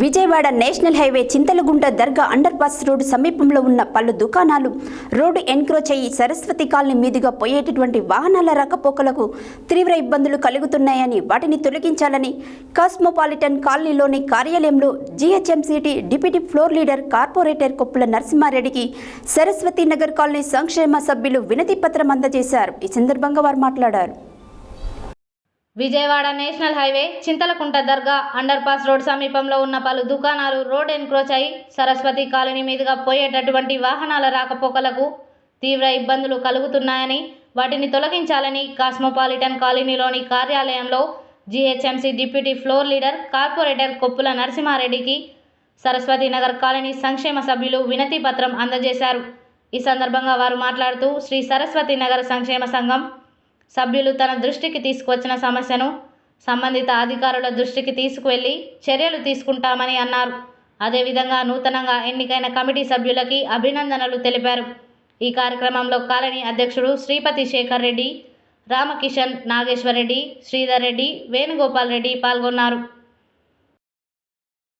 Vijayawada national highway Chintalagunta Dargah underpass road సమీపంలో ఉన్న పలు దుకాణాలు రోడ్డు ఎన్క్రోచ్ అయ్యి సరస్వతి కాలనీ మీదుగా పోయేటటువంటి వాహనాల రకపోకలకు తీవ్ర ఇబ్బందులు కలుగుతున్నాయని వాటిని తొలగించాలని కాస్మోపాలిటన్ కాలనీలోని కార్యాలయంలో జీహెచ్ఎంసీటీ deputy floor leader corporator Koppula నరసింహారెడ్డికి Saraswati Nagar colony సంక్షేమ సభ్యులు వినతి పత్రం అందజేశారు. ఈ సందర్భంగా వారు మాట్లాడారు. Vijayawada national highway Chintalakunta Dargah underpass road సమీపంలో ఉన్న పలు దుకాణాలు రోడ్ ఎన్క్రోచ్ అయి సరస్వతి కాలనీ మీదుగా పోయేటటువంటి వాహనాల రాకపోకలకు తీవ్ర ఇబ్బందులు కలుగుతున్నాయని వాటిని తొలగించాలని కాస్మోపాలిటన్ కాలనీలోని కార్యాలయంలో GHMC deputy floor leader corporator Koppula నరసింహారెడ్డికి Saraswati Nagar colony సంక్షేమ సభ్యులు వినతి పత్రం అందజేశారు. ఈ సందర్భంగా వారు మాట్లాడుతూ శ్రీ సరస్వతి నగర్ సంక్షేమ సంఘం సభ్యులు తన దృష్టికి తీసుకువచ్చిన సమస్యను సంబంధిత అధికారుల దృష్టికి తీసుకువెళ్ళి చర్యలు తీసుకుంటామని అన్నారు. అదేవిధంగా నూతనంగా ఎన్నికైన కమిటీ సభ్యులకి అభినందనలు తెలిపారు. ఈ కార్యక్రమంలో కాలనీ అధ్యక్షుడు శ్రీపతి శేఖర్ రెడ్డి రామకిషన్ నాగేశ్వర్ రెడ్డి శ్రీధర్ రెడ్డి వేణుగోపాల్ రెడ్డి పాల్గొన్నారు.